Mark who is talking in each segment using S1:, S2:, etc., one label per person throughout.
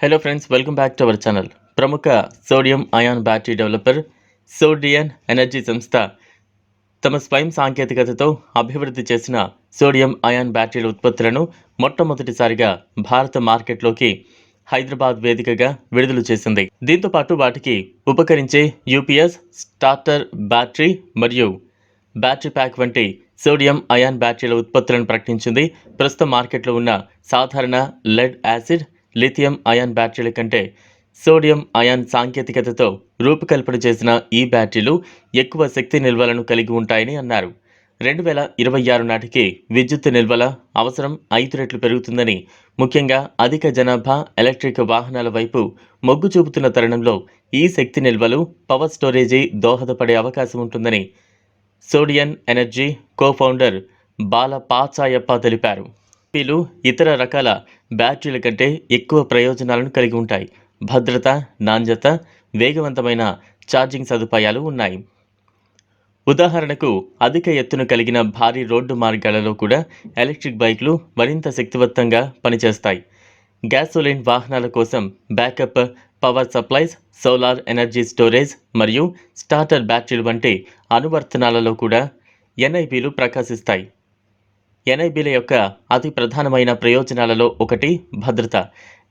S1: Hello friends welcome back to our channel ప్రముఖ sodium ion battery developer Sodion energy సంస్థ తమ స్వయం సాంకేతికతతో అభివృద్ధి చేసిన సోడియం అయాన్ బ్యాటరీల ఉత్పత్తులను మొట్టమొదటిసారిగా భారత మార్కెట్లోకి హైదరాబాద్ వేదికగా విడుదల చేసింది. దీంతో పాటు వాటికి ఉపకరించే యూపీఎస్ స్టార్టర్ బ్యాటరీ మరియు బ్యాటరీ ప్యాక్ వంటి సోడియం అయాన్ బ్యాటరీల ఉత్పత్తులను ప్రకటించింది. ప్రస్తుతం మార్కెట్లో ఉన్న సాధారణ లెడ్ యాసిడ్ లిథియం అయాన్ బ్యాటరీల కంటే సోడియం అయాన్ సాంకేతికతతో రూపకల్పన చేసిన ఈ బ్యాటరీలు ఎక్కువ శక్తి నిల్వలను కలిగి ఉంటాయని అన్నారు. రెండు వేల ఇరవై ఆరు నాటికి విద్యుత్ నిల్వల అవసరం ఐదు రెట్లు పెరుగుతుందని ముఖ్యంగా అధిక జనాభా ఎలక్ట్రిక్ వాహనాల వైపు మొగ్గు చూపుతున్న తరుణంలో ఈ శక్తి నిల్వలు పవర్ స్టోరేజీ దోహదపడే అవకాశం ఉంటుందని సోడియన్ ఎనర్జీ కోఫౌండర్ బాల పాచాయప్ప తెలిపారు. పీలు ఇతర రకాల బ్యాటరీల కంటే ఎక్కువ ప్రయోజనాలను కలిగి ఉంటాయి. భద్రత నాణ్యత వేగవంతమైన ఛార్జింగ్ సదుపాయాలు ఉన్నాయి. ఉదాహరణకు అధిక ఎత్తును కలిగిన భారీ రోడ్డు మార్గాలలో కూడా ఎలక్ట్రిక్ బైక్లు మరింత శక్తివంతంగా పనిచేస్తాయి. గ్యాసోలిన్ వాహనాల కోసం backup power supplies solar energy storage మరియు స్టార్టర్ బ్యాటరీలు వంటి అనువర్తనాలలో కూడా ఎన్ఐపిలు ప్రకాశిస్తాయి. ఎన్ఐబిల యొక్క అతి ప్రధానమైన ప్రయోజనాలలో ఒకటి భద్రత.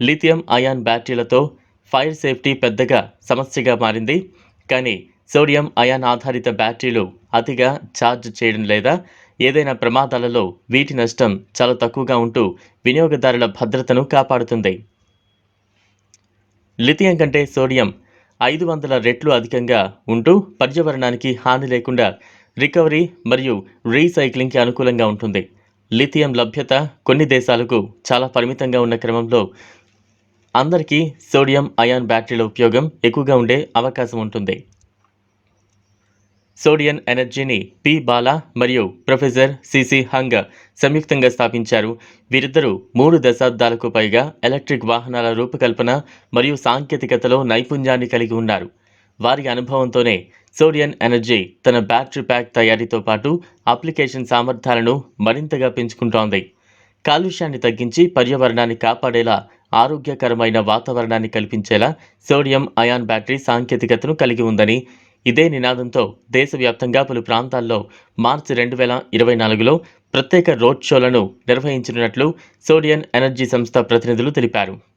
S1: లిథియం అయాన్ బ్యాటరీలతో ఫైర్ సేఫ్టీ పెద్దగా సమస్యగా మారింది. కానీ సోడియం అయాన్ ఆధారిత బ్యాటరీలు అతిగా ఛార్జ్ చేయడం లేదా ఏదైనా ప్రమాదాలలో వీటి నష్టం చాలా తక్కువగా ఉంటూ వినియోగదారుల భద్రతను కాపాడుతుంది. లిథియం కంటే సోడియం ఐదు వందల రెట్లు అధికంగా ఉంటూ పర్యావరణానికి హాని లేకుండా రికవరీ మరియు రీసైక్లింగ్కి అనుకూలంగా ఉంటుంది. లిథియం లభ్యత కొన్ని దేశాలకు చాలా పరిమితంగా ఉన్న క్రమంలో అందరికీ సోడియం అయాన్ బ్యాటరీల ఉపయోగం ఎక్కువగా ఉండే అవకాశం ఉంటుంది. సోడియం ఎనర్జీని పి. బాలా మరియు ప్రొఫెసర్ సిసి హంగ్ సంయుక్తంగా స్థాపించారు. వీరిద్దరూ మూడు దశాబ్దాలకు పైగా ఎలక్ట్రిక్ వాహనాల రూపకల్పన మరియు సాంకేతికతలో నైపుణ్యాన్ని కలిగి ఉన్నారు. వారి అనుభవంతోనే సోడియన్ ఎనర్జీ తన బ్యాటరీ ప్యాక్ తయారీతో పాటు అప్లికేషన్ సామర్థ్యాలను మరింతగా పెంచుకుంటోంది. కాలుష్యాన్ని తగ్గించి పర్యావరణాన్ని కాపాడేలా ఆరోగ్యకరమైన వాతావరణాన్ని కల్పించేలా సోడియం అయాన్ బ్యాటరీ సాంకేతికతను కలిగి ఉందని ఇదే నినాదంతో దేశవ్యాప్తంగా పలు ప్రాంతాల్లో మార్చి రెండు వేల ఇరవై నాలుగులో ప్రత్యేక రోడ్ షోలను నిర్వహించనున్నట్లు సోడియన్ ఎనర్జీ సంస్థ ప్రతినిధులు తెలిపారు.